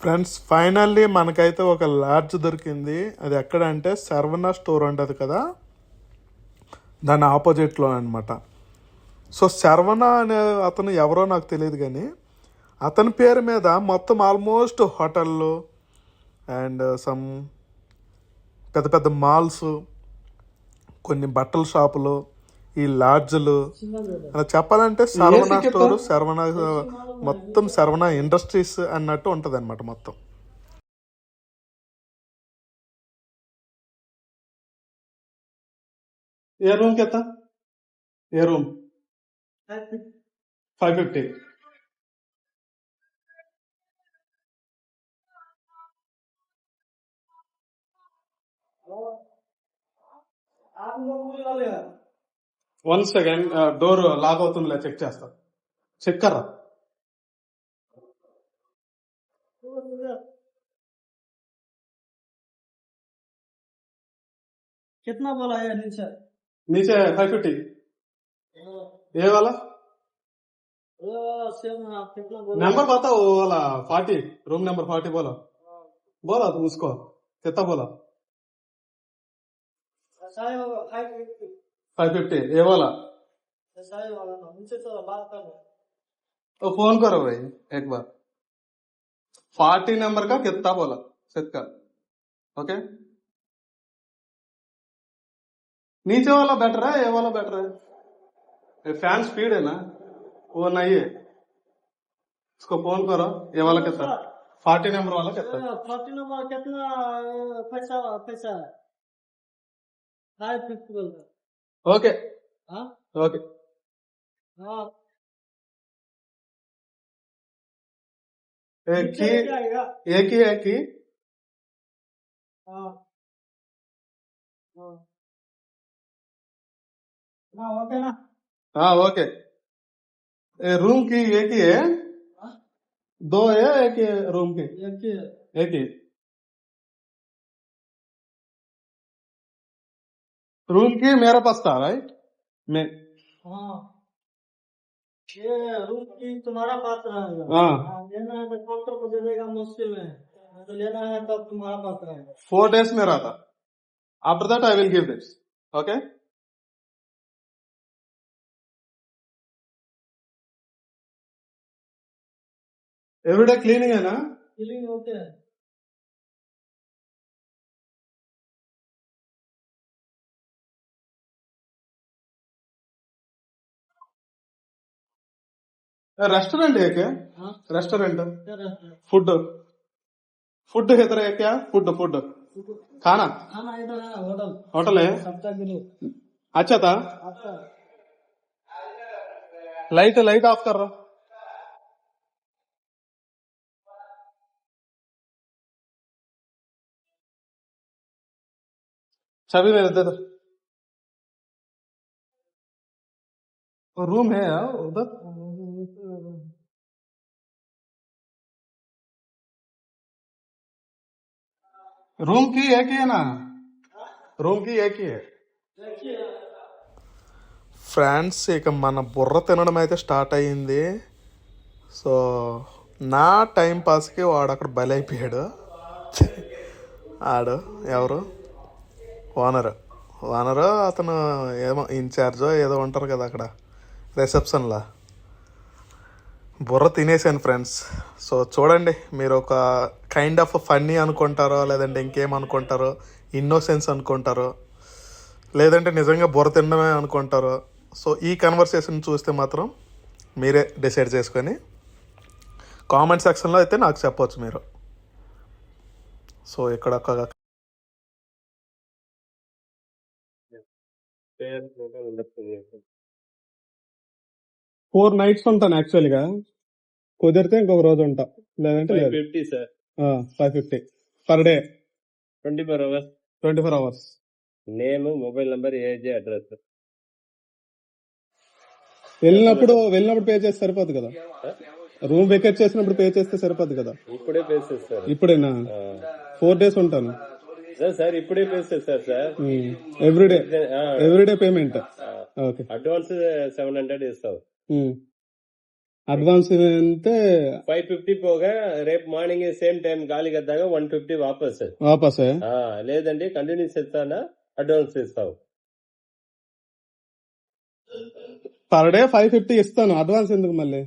Friends finally మనకైతే ఒక LADS దొరికింది. అది ఎక్కడ అంటే శర్వణ స్టోర్ ఉంటుంది కదా? దాని ఆపోజిట్లో అనమాట సో శర్వణ అనే అతను ఎవరో నాకు తెలియదు కానీ అతని పేరు మీద మొత్తం ఆల్మోస్ట్ హోటళ్ళు అండ్ సమ్ పెద్ద పెద్ద మాల్స్ కొన్ని బట్టల షాపులు ఈ లాడ్జ్లు. అలా చెప్పాలంటే శరవణ స్టోర్ శరవణ మొత్తం శరవణ ఇండస్ట్రీస్ అన్నట్టు ఉంటుంది అనమాట మొత్తం. ఏ రూమ్కి ఎంత ఏ room? Five fifty. One second door lock అవుతుందిలే చెక్ చేస్తా చెక్ కర్రా कितना बोला है नीचे नीचे फाइव फिफ्टी ये वाला वो सेम आप कितना बोला नंबर बताओ वो वाला फोर्टी रूम नंबर फोर्टी बोलो बोला तुम उसको कितना बोला ऐसा ही होगा फाइव फिफ्टी फाइव फिफ्टी ये वाला ऐसा ही होगा ना नीचे तो बात कर तो फोन करो भाई एक बार फोर्टी नंबर का कितना बोला सेट कर ओके नीचे वाला बेटर है ये वाला बेटर है ये फैन स्पीड है ना वो नहीं है उसको फोन करो ये वाला कितना फोर्टी नंबर वाला कितना फोर्टी नंबर कितना अ, पैसा पैसा है फाइव फिफ्टी बोल रहे ओके ओके एक ही एक ही है कि? हाँ। हाँ। हाँ, ओके ना? हाँ ओके। रूम की एक ही है। दो है एक रूम की। एक ही। एक ही। रूम की मेरे पास था राइट मैं हाँ। ये रूम की तुम्हारा पास रहेगा हाँ। हाँ, लेना है तो डॉक्टर को दे देगा मुश्किल में। तो लेना है तो तुम्हारा पास रहेगा फोर डेज़ में रहा था। After that I will give this okay everyday cleaning है ना? फीलिंग ओके है। रेस्टोरेंट है क्या? रेस्टोरेंट रहता फ़ूड फ़ूड है तरह क्या? फ़ूड फ़ूड खाना? खाना इधर होटल। होटल है? अच्छा था। लाइट लाइट ऑफ़ कर रहा। मेरे दे दो रूम है यार उधर। रूम की एक ही है ना రూమ్ కి ఏకి देखिए ఫ్రెండ్స్ ఇక మన బుర్ర తినడం అయితే స్టార్ట్ అయ్యింది సో నా టైం పాస్కి వాడు అక్కడ బలైపోయాడు ఆడు ఎవరు ఓనర్ ఓనర్ అతను ఏమో ఇన్ఛార్జో ఏదో ఉంటారు కదా అక్కడ రిసెప్షన్లో బుర్ర తినేసాను ఫ్రెండ్స్ సో చూడండి మీరు ఒక కైండ్ ఆఫ్ ఫన్నీ అనుకుంటారో లేదంటే ఇంకేం అనుకుంటారో ఇన్నోసెన్స్ అనుకుంటారో లేదంటే నిజంగా బుర్ర తినడమే అనుకుంటారో సో ఈ కన్వర్సేషన్ చూస్తే మాత్రం మీరే డిసైడ్ చేసుకొని కామెంట్ సెక్షన్లో అయితే నాకు చెప్పవచ్చు మీరు. సో ఇక్కడ ఒక ఫోర్ నైట్స్ ఉంటాను యాక్చువల్గా కుదిరితే ఇంకొక రోజు ఉంటా. లేదంటే లేదు. Fifty sir five fifty per day twenty four hours twenty four hours name mobile number age address వెళ్ళినప్పుడు వెళ్ళినప్పుడు పే చేస్తే సరిపోదు కదా? రూమ్ వెకేట్ చేసినప్పుడు పే చేస్తే సరిపోదు కదా? ఇప్పుడే పే చేస్తారు ఇప్పుడేనా? ఫోర్ డేస్ ఉంటాను. సార్ సార్ ఇప్పుడే పే చేస్తారు sir everyday everyday payment okay advance seven hundred ఇస్తావు అడ్వాన్స్ అంటే ఫైవ్ ఫిఫ్టీ పోగా రేపు మార్నింగ్ సేమ్ టైం గాలి కదా వన్ ఫిఫ్టీ వాపస్. వాపస్? లేదండి కంటిన్యూస్ ఇస్తానా అడ్వాన్స్ ఇస్తావు పర్ డే ఫైవ్ ఫిఫ్టీ ఇస్తాను. అడ్వాన్స్ ఎందుకు మళ్ళీ?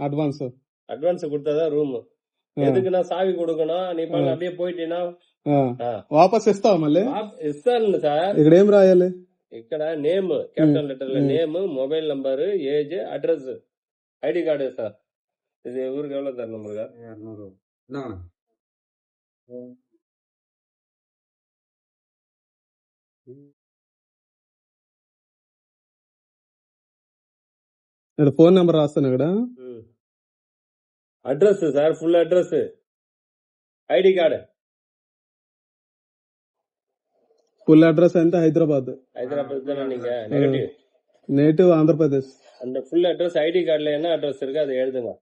అడ్వాన్స్ అడ్వాన్స్ కుడుతుందా రూమ్? ఎందుకు నా సావి కొడుకునా? నీ పని అబ్బే పోయినా వాపస్ ఇస్తావా మళ్ళీ? ఇస్తాను సార్. ఇక్కడ ఏం రాయాలి? ఇక్కడ నేమ్ క్యాపిటల్ లెటర్లో name mobile number age address ID card sir ఇది ఊరికి ఎవరో సార్ నంబర్ ఇక్కడ ఫోన్ నెంబర్ రాస్తాను ఇక్కడ address sir full address ID card full address అంటే హైదరాబాద్ ஹைதராபாத் தானே நீங்க நெகட்டிவ் నేటివ్ ఆంధ్రప్రదేశ్ அந்த ஃபுல் அட்ரஸ் ஐடி கார்டுல என்ன அட்ரஸ் இருக்கு அதை எழுதுங்க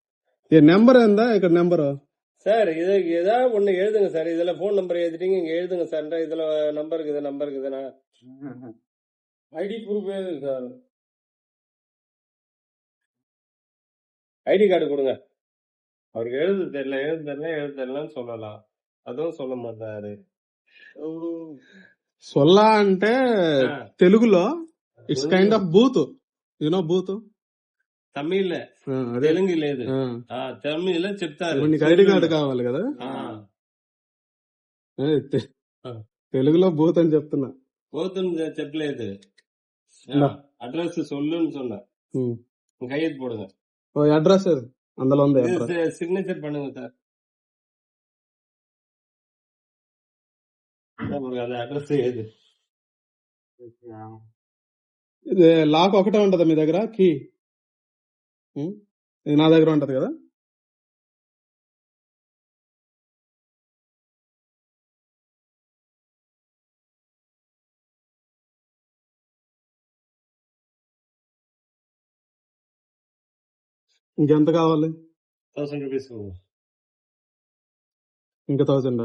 ఈ నెంబర్ ఏందా ఇక్కడ నెంబర్ சார் இது ஏதாவது ஒண்ணு எழுதுங்க சார் இதுல போன் நம்பர் எழுதிட்டீங்க இங்க எழுதுங்க சார் இதுல நம்பர் இருக்குது நம்பர் இருக்குதுண்ணா ஐடி ப்ரூஃப் எழுதுங்க சார் ஐடி கார்டு கொடுங்க அவருக்கு எழுத தெரியல எழுத தெரியல எழுத தெரியலன்னு சொல்லலாம் அதுவும் சொல்ல மாட்டாரு సొల్లా అంటే తెలుగులో it's kind of booth you know booth తమిళ అదే తెలుగు లేదు ఆ. ఆ, తమిళ చెప్తారు ఇప్పుడు నీకు ఐడి కార్డు కావాలి కదా ఆ, ఏ, తె- ఆ. తెలుగులో బూత్ అని చెప్తున్నా போத்துன்னு చెప్పలేదు இந்தா. அட்ரஸ் சொல்லுன்னு சொன்னேன் ఉమ్. கையெழுத்து போடுங்க ఓ అడ్రస్ అందులో ఉంది అడ్రస్ சிக்னேச்சர் பண்ணுங்க சார் అడ్రస్ లాక్ ఒకటే ఉంటదా మీ దగ్గర కీ? ఇది నా దగ్గర ఉంటది కదా? ఇంకెంత కావాలి? థౌసండ్ రూపీస్ ఇంకా thousand?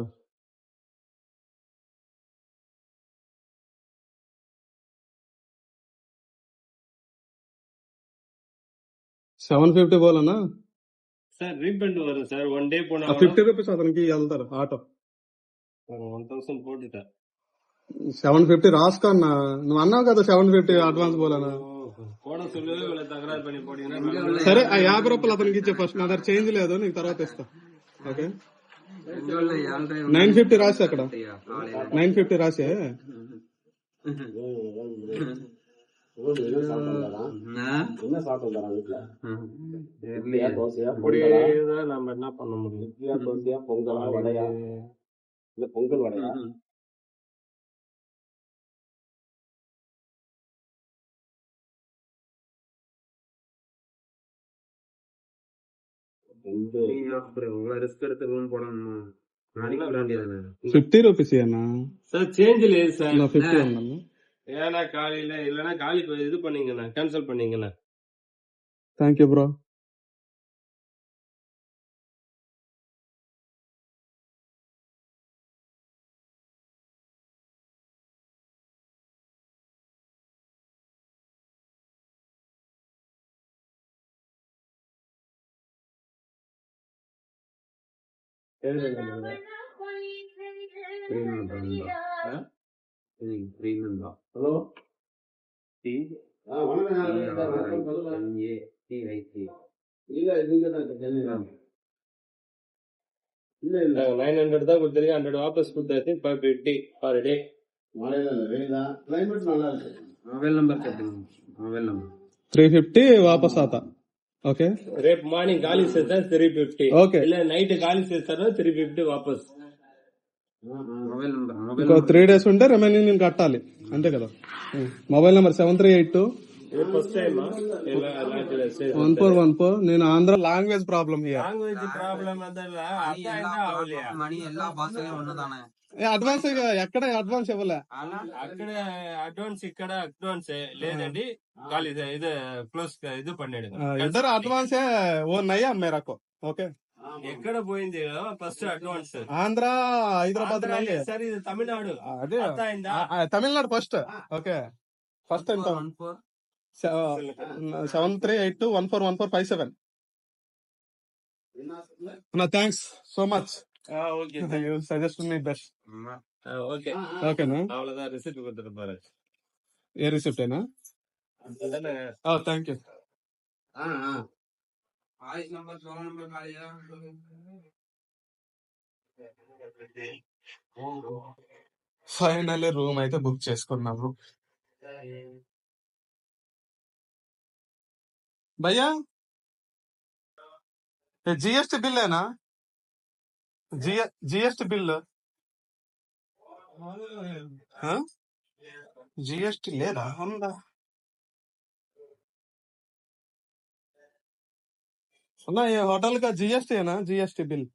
Seven fifty పోలనా sir refund வரும் சார் ஒன் டே போனா ఫిఫ్టీ రూపీస్ అతనికి వెళ్తారు ఆటో ஒன் தௌசண்ட் போட்டுட்டேன் సెవెన్ ఫిఫ్టీ రాసుకో అన్న నువ్వు అన్నావు కదా సెవెన్ ఫిఫ్టీ అడ్వాన్స్ పోలేనా போட சொல்லு இவ்வளவு தகராறு பண்ணி போட்டீங்கன்னா సరే ఆ యాభై రూపాయలు అతనికి ఇచ్చే ఫస్ట్ నా దగ్గర చేంజ్ లేదు నీకు తర్వాత ఇస్తా ఓకే నైన్ ఫిఫ్టీ రాసి అక్కడ నైన్ ఫిఫ్టీ రాసే என்ன? சாப்பிட்டு வீட்டுல தோசையா பொடியா என்ன பண்ண முடியும்? தோசையா பொங்கலா வடையா? இல்ல பொங்கல் வடையா? ரிஸ்க் எடுத்து ரூம் போடணுமா? நாளைக்கு சார் சேஞ்ச் இல்லையே சார் ஏன்னா காலையில இல்லைன்னா காலி இது பண்ணீங்கண்ணா கேன்சல் பண்ணிங்கண்ணா. தேங்க்யூ ப்ரோ ஏழு హలో నైన్ హండ్రెడ్ தான் கொடுத்துருக்கு ஹண்ட்ரட் வாபஸ் கொடுத்தாச்சு per day per day climate நல்லா இருக்கு மொபைல் நம்பர் கட்டுங்க மொபைல் நம்பர் త్రీ ఫిఫ్టీ వాపస్ ఆత ఓకే రేపు మార్నింగ్ ఖాళీ చేస్తారు త్రీ ఫిఫ్టీ ఓకే నైట్ ఖాళీ చేస్తారు త్రీ ఫిఫ్టీ వాపస్ త్రీ డేస్ ఉంటే రిమైనింగ్ నేను కట్టాలి. అంతే కదా. Mobile number seven three eight two one four one four నేను ఆంధ్ర లాంగ్వేజ్ ప్రాబ్లం అడ్వాన్స్ ఎక్కడ అడ్వాన్స్ ఇవ్వలే. అక్కడ అడ్వాన్స్ ఇక్కడ అడ్వాన్స్ లేదండి. ఖాళీ ఇది క్లోజ్ ఇది పన్నెండు. ఇద్దరు అడ్వాన్స్ ఓ నయ్యా మేరకు ఓకే? ఎక్కడ పోయింది first advance Andhra Hyderabad నయ్యే. Sir ఇది తమిళనాడు అదే అర్థ అయిందా ఆ, ఆ, తమిళనాడు ఫస్ట్ ఓకే ఫస్ట్ ఎంత one four seven three eight two one four one four five seven అన్న thanks so much okay you suggest me best okay ఓకేనా அவ்வளவுதான் ரிசிப்ட் கொடுத்துட்டு பாரு ఏ రిసిప్ట్ అయినా அதானே thank you Ayush number number final room అయితే book చేసుకున్నాము. భయ్యా? జిఎస్టి బిల్లేనా? జిఎస్టి బిల్ జిఎస్టి లేదా? ఉందా? అన్నా ఈ హోటల్ కా జిఎస్టీ ఏనా? GST bill.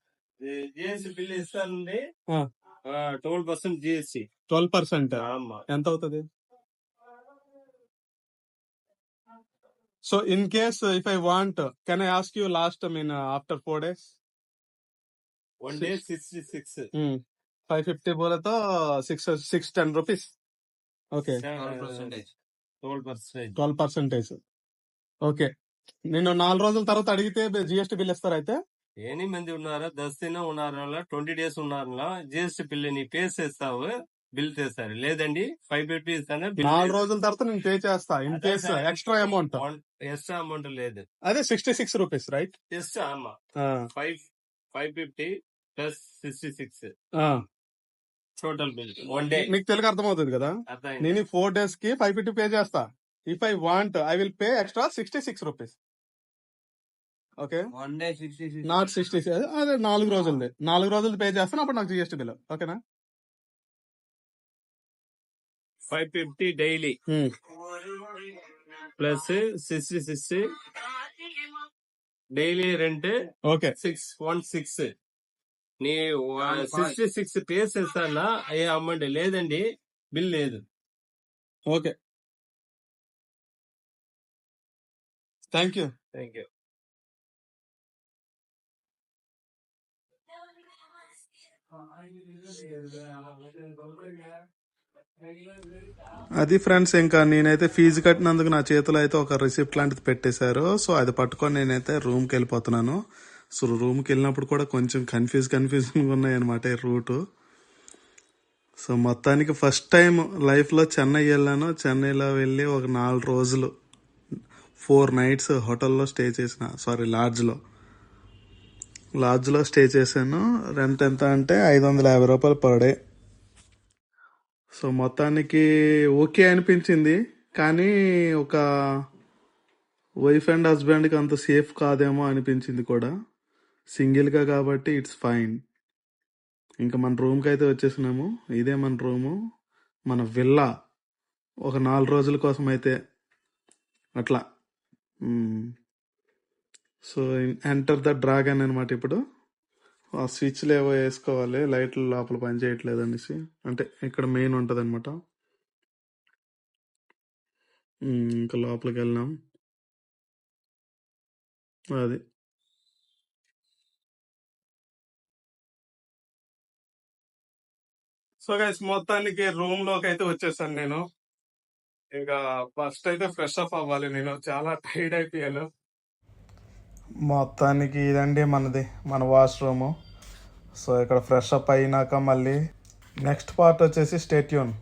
జిఎస్టీ బిల్ ఇస్తానండి ఆ. Twelve percent GST twelve percent. ఎంత అవుతుంది so in case if I want can I ask you last mean after four days? One day sixty six. Five fifty బోలతో six six ten rupees. Okay. Twelve percentage. Okay. నేను నాలుగు రోజుల తర్వాత అడిగితే GST bill ఇస్తారు అయితే? ఎన్ని మంది ఉన్నారా? దస్ దిన ఉన్నారా ట్వంటీ డేస్ ఉన్నారా జిఎస్టీ బిల్ నీ పే చేస్తావు బిల్ చేస్తారు. లేదండి ఫైవ్ ఫిఫ్టీ ఇస్తానే నాలుగు రోజుల తర్వాత నేను పే చేస్తా in case extra amount. Extra amount లేదు. అదే sixty six rupees right? Extra ఆమా five five fifty plus sixty six. Total bill one day. మీకు తెలుగు అర్థమవుతుంది కదా? నేను ఫోర్ డేస్కి ఫైవ్ ఫిఫ్టీ పే చేస్తా. If I want I will pay extra sixty six rupees okay one day sixty six not sixty అదే నాలుగు రోజులది. నాలుగు రోజులు పే చేస్తాను అప్పుడు నాకు జిఎస్టీ బిల్ ఓకేనా five fifty daily plus sixty six daily rent okay six one six నీ సిక్స్టీ సిక్స్ పే చేస్తానా? ఏ అమౌంట్ లేదండి బిల్ లేదు. Okay thank you thank you అది ఫ్రెండ్స్ ఇంకా నేనైతే ఫీజు కట్టినందుకు నా చేతిలో అయితే ఒక రిసిప్ట్ లాంటిది పెట్టేశారు. సో అది పట్టుకొని నేనైతే రూమ్కి వెళ్ళిపోతున్నాను. సో రూమ్కి వెళ్ళినప్పుడు కూడా కొంచెం కన్ఫ్యూజ్ కన్ఫ్యూజన్గా ఉన్నాయి అనమాట ఈ రూటు. సో మొత్తానికి ఫస్ట్ టైం లైఫ్లో చెన్నై వెళ్ళాను. చెన్నైలో వెళ్ళి ఒక నాలుగు రోజులు ఫోర్ నైట్స్ హోటల్లో స్టే చేసిన సారీ లాడ్జ్లో. లాడ్జ్లో స్టే చేశాను. రెంట్ ఎంత అంటే ఐదు వందల యాభై రూపాయలు పర్ డే. సో మొత్తానికి ఓకే అనిపించింది. కానీ ఒక వైఫ్ అండ్ హస్బెండ్కి అంత సేఫ్ కాదేమో అనిపించింది కూడా. సింగిల్గా కాబట్టి ఇట్స్ ఫైన్. ఇంకా మన రూమ్కి అయితే వచ్చేసినాము. ఇదే మన రూము. మన విల్లా. ఒక నాలుగు రోజుల కోసం అయితే అట్లా. సో ఎంటర్ ద డ్రాగన్ అనమాట ఇప్పుడు. ఆ స్విచ్లు ఏవో వేసుకోవాలి లైట్లు లోపల పని చేయట్లేదు అనేసి. అంటే ఇక్కడ మెయిన్ ఉంటుంది అనమాట ఇంకా లోపలికి వెళ్ళినాం అది. సో గైస్ మొత్తానికి రూమ్లోకి అయితే వచ్చేసాను నేను. ఇంకా ఫస్ట్ అయితే ఫ్రెష్ అప్ అవ్వాలి. నేను చాలా టైర్డ్ అయిపోయాను. మొత్తానికి ఇదండి మనది మన వాష్రూము సో ఇక్కడ ఫ్రెష్ అప్ అయినాక మళ్ళీ నెక్స్ట్ పార్ట్ వచ్చేసి స్టేట్యూన్